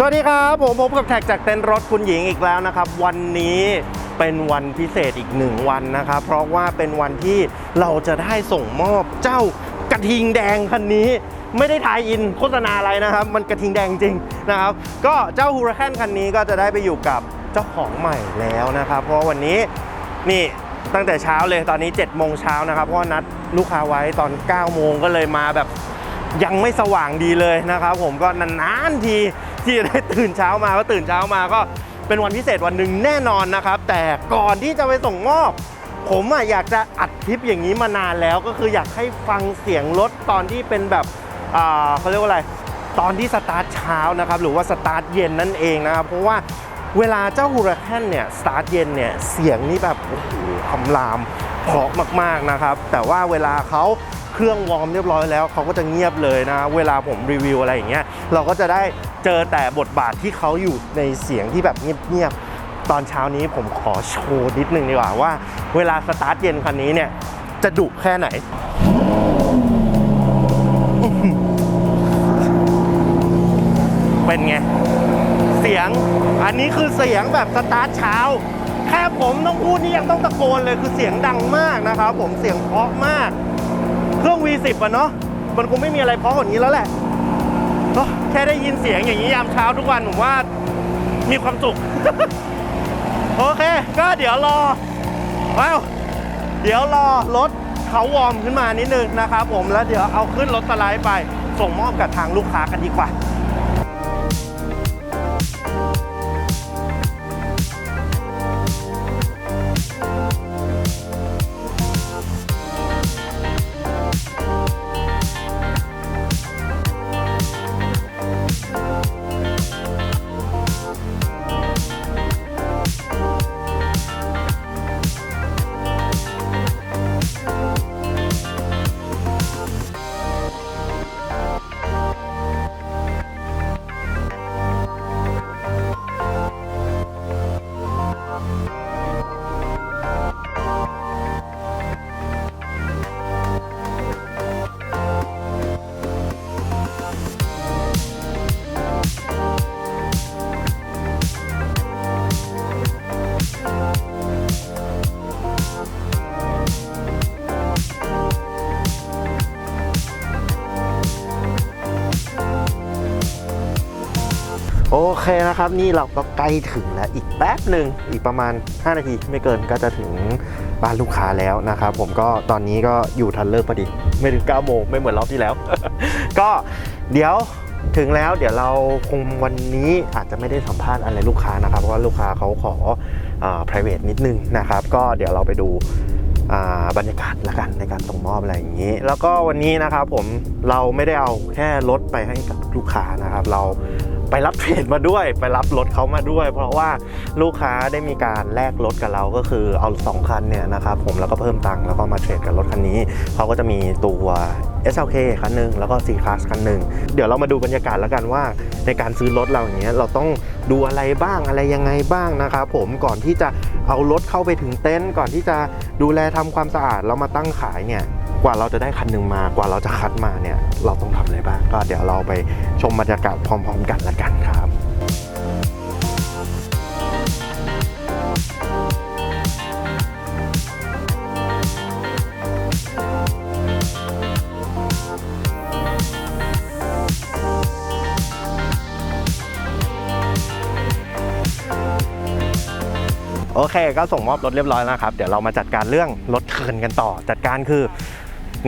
สวัสดีครับผมพบกับแท็กจากเต็นท์รถคุณหญิงอีกแล้วนะครับ วันนี้เป็นวันพิเศษอีกหนึ่งวันนะครับ เพราะว่าเป็นวันที่เราจะได้ส่งมอบเจ้ากระทิงแดงคันนี้ ไม่ได้ทายอินโฆษณาอะไรนะครับ มันกระทิงแดงจริงนะครับ ก็เจ้าฮูราแคนคันนี้ก็จะได้ไปอยู่กับเจ้าของใหม่แล้วนะครับ เพราะวันนี้นี่ตั้งแต่เช้าเลยตอนนี้7จ็ดโมงเช้านะครับเพราะนัดลูกค้าไว้ตอน9ก้าโมงก็เลยมาแบบยังไม่สว่างดีเลยนะครับ ผมก็นานๆที ที่จะได้ตื่นเช้ามาก็ตื่นเช้ามาก็เป็นวันพิเศษวันหนึ่งแน่นอนนะครับ แต่ก่อนที่จะไปส่งมอบ ผมอะอยากจะอัดคลิปอย่างนี้มานานแล้วก็คืออยากให้ฟังเสียงรถตอนที่เป็นแบบอ่าเขาเรียกว่าอะไรตอนที่สตาร์ทเช้านะครับหรือว่าสตาร์ทเย็นนั่นเองนะครับเพราะว่าเวลาเจ้าฮูราแคนเนี่ยสตาร์ทเย็นเนี่ยเสียงนี่แบบโอ้โหคำราม เพราะมากๆนะครับ แต่ว่าเวลาเขาเครื่องวอร์มเรียบร้อยแล้วเขาก็จะเงียบเลยนะ เวลาผมรีวิวอะไรอย่างเงี้ยเราก็จะได้เจอแต่บทบาทที่เขาอยู่ในเสียงที่แบบเงียบๆตอนเช้านี้ผมขอโชว์นิดนึงดีกว่าว่า เวลาสตาร์ทเย็นคันนี้เนี่ยจะดุแค่ไหนเป็นไง เสียงอันนี้คือเสียงแบบสตาร์ทเช้า แค่ผมต้องพูดนี่ยังต้องตะโกนเลยคือเสียงดังมากนะครับผมเสียงเพราะมาก เครื่อง V10 อะเนาะมันคงไม่มีอะไรเพราะกว่านี้แล้วแหละเนอะแค่ได้ยินเสียงอย่างนี้ยามเช้าทุกวันผมว่ามีความสุข โอเค ก็เดี๋ยวรอว้าวเดี๋ยวรอรถเขาวอร์มขึ้นมานิดนึงนะครับผมแล้วเดี๋ยวเอาขึ้นรถสไลด์ไปส่งมอบกับทางลูกค้ากันดีกว่า โอเคนะครับ นี่เราก็ใกล้ถึงแล้วอีกแป๊บหนึ่งอีกประมาณ 5 นาทีไม่เกินก็จะถึงบ้านลูกค้าแล้วนะครับ ผมก็ตอนนี้ก็อยู่ทันเลิกพอดี ไม่ถึง9โมงไม่เหมือนรอบที่แล้ว ก็เดี๋ยวถึงแล้วเดี๋ยวเราคงวันนี้อาจจะไม่ได้สัมภาษณ์อะไรลูกค้านะครับ เพราะว่าลูกค้าเขาขออ private นิดนึงนะครับ ก็เดี๋ยวเราไปดูบรรยากาศละกันในการส่งมอบอะไรอย่างนี้ แล้วก็วันนี้นะครับผมเราไม่ได้เอาแค่รถไปให้กับลูกค้านะครับ เรา ไปรับเทรดมาด้วย ไปรับรถเขามาด้วย เพราะว่าลูกค้าได้มีการแลกรถกับเราก็คือเอาสองคันเนี่ยนะครับผมแล้วก็เพิ่มตังค์แล้วก็มาเทรดกับรถคันนี้เขาก็จะมีตัว SLK คันหนึ่งแล้วก็ C Class คันหนึ่งเดี๋ยวเรามาดูบรรยากาศแล้วกันว่า ในการซื้อรถเราอย่างเงี้ยเราต้องดูอะไรบ้างอะไรยังไงบ้างนะครับผมก่อนที่จะเอารถเข้าไปถึงเต็นท์ก่อนที่จะดูแลทำความสะอาดแล้วมาตั้งขายเนี่ย กว่าเราจะได้คันหนึ่งมากว่าเราจะคัดมาเนี่ยเราต้องทำอะไรบ้างก็เดี๋ยวเราไปชมบรรยากาศพร้อมๆกันละกันครับโอเค ก็ส่งมอบรถเรียบร้อยแล้วครับ เดี๋ยวเรามาจัดการเรื่องรถเทินกันต่อ จัดการคือ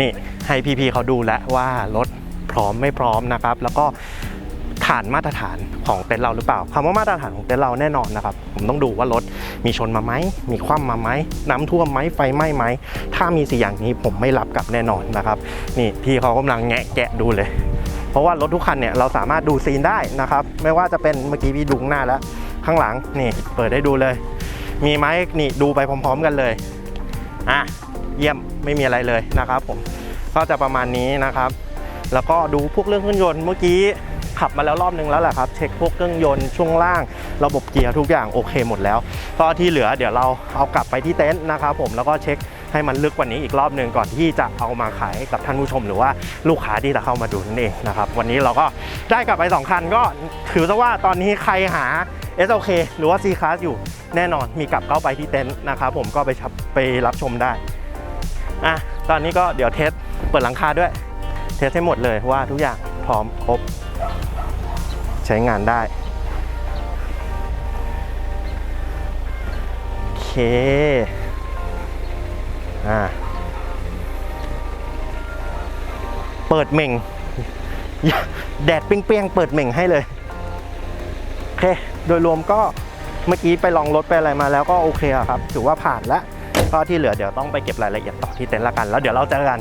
นี่ให้พี่ๆเขาดูแล้วว่ารถพร้อมไม่พร้อมนะครับ แล้วก็ฐานมาตรฐานของเต็นท์เราหรือเปล่าคำว่ามาตรฐานของเต็นท์เราแน่นอนนะครับ ผมต้องดูว่ารถมีชนมาไหมมีคว่ำมาไหมน้ำท่วมไหมไฟไหม้ไหมถ้ามีสี่อย่างนี้ผมไม่รับกลับแน่นอนนะครับ นี่พี่เขากำลังแงะแกะดูเลย เพราะว่ารถทุกคันเนี่ยเราสามารถดูซีนได้นะครับ ไม่ว่าจะเป็นเมื่อกี้พี่ดูข้างหน้าแล้ว ข้างหลังนี่เปิดให้ดูเลย มีไหมนี่ดูไปพร้อม ๆ กันเลยอะ เยี่ยมไม่มีอะไรเลยนะครับผมก็จะประมาณนี้นะครับ แล้วก็ดูพวกเรื่องเครื่องยนต์เมื่อกี้ขับมาแล้วรอบนึงแล้วแหละครับ เช็คพวกเครื่องยนต์ช่วงล่าง ระบบเกียร์ทุกอย่างโอเคหมดแล้ว ก็ที่เหลือเดี๋ยวเราเอากลับไปที่เต็นท์นะครับผมแล้วก็เช็คให้มันลึกกว่านี้อีกรอบหนึ่งก่อนที่จะเอามาขายกับท่านผู้ชมหรือว่าลูกค้าที่จะเข้ามาดูนั่นเองนะครับวันนี้เราก็ได้กลับไปสองคันก็ถือซะว่าตอนนี้ใครหา SLK หรือว่า C Class อยู่แน่นอนมีกลับเข้าไปที่เต็นท์นะครับผมก็ไปไปรับชมได้ อะตอนนี้ก็เดี๋ยวเทสเปิดหลังคาด้วย เทสให้หมดเลยว่าทุกอย่างพร้อมครบ ใช้งานได้โอเคอ่าเปิดเหม่งแดดเปรี้ยงๆเปิดเหม่งให้เลยโอเคโดยรวมก็เมื่อกี้ไปลองรถไปอะไรมาแล้วก็โอเคครับ ถือว่าผ่านแล้ว ก็ที่เหลือเดี๋ยวต้องไปเก็บรายละเอียดต่อที่เต็นท์ละกัน แล้วเดี๋ยวเราเจอกัน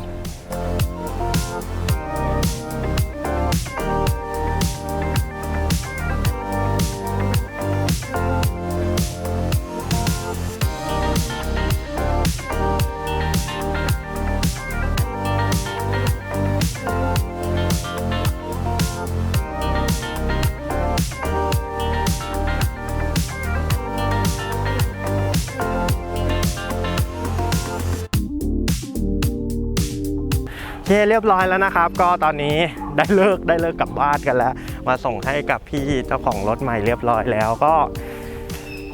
เคเรียบร้อยแล้วนะครับ ก็ตอนนี้ได้เลิกได้เลิกกลับบ้านกันแล้ว มาส่งให้กับพี่เจ้าของรถใหม่เรียบร้อยแล้วก็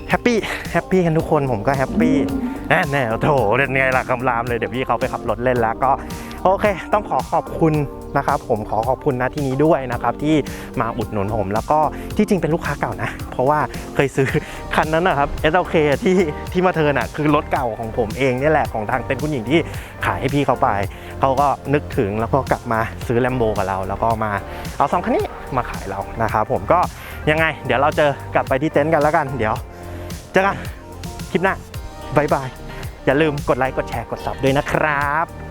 แฮปปี้แฮปปี้กันทุกคนผมก็แฮปปี้แน่แน่โถเล่นไงล่ะคำรามเลยเดี๋ยวพี่เขาไปขับรถเล่นแล้วก็โอเค ต้องขอขอบคุณนะครับ ผมขอขอบคุณนะที่นี้ด้วยนะครับ ที่มาอุดหนุนผมแล้วก็ที่จริงเป็นลูกค้าเก่านะ เพราะว่าเคยซื้อ คันนั้นนะครับ SLK ที่ที่มาเทินอะคือรถเก่าของผมเองเนี่แหละของทางเต็นคุณหญิงที่ขายให้พี่เขาไป เขาก็นึกถึงแล้วก็กลับมาซื้อแลมโบกับเรา แล้วก็มาเอาสองคันนี้มาขายเรานะครับผมก็ยังไง เดี๋ยวเราเจอกลับไปที่เต็นท์กันแล้วกัน เดี๋ยวเจอกันคลิปหน้าบายบายอย่าลืมกดไลค์กดแชร์กดซับด้วยนะครับ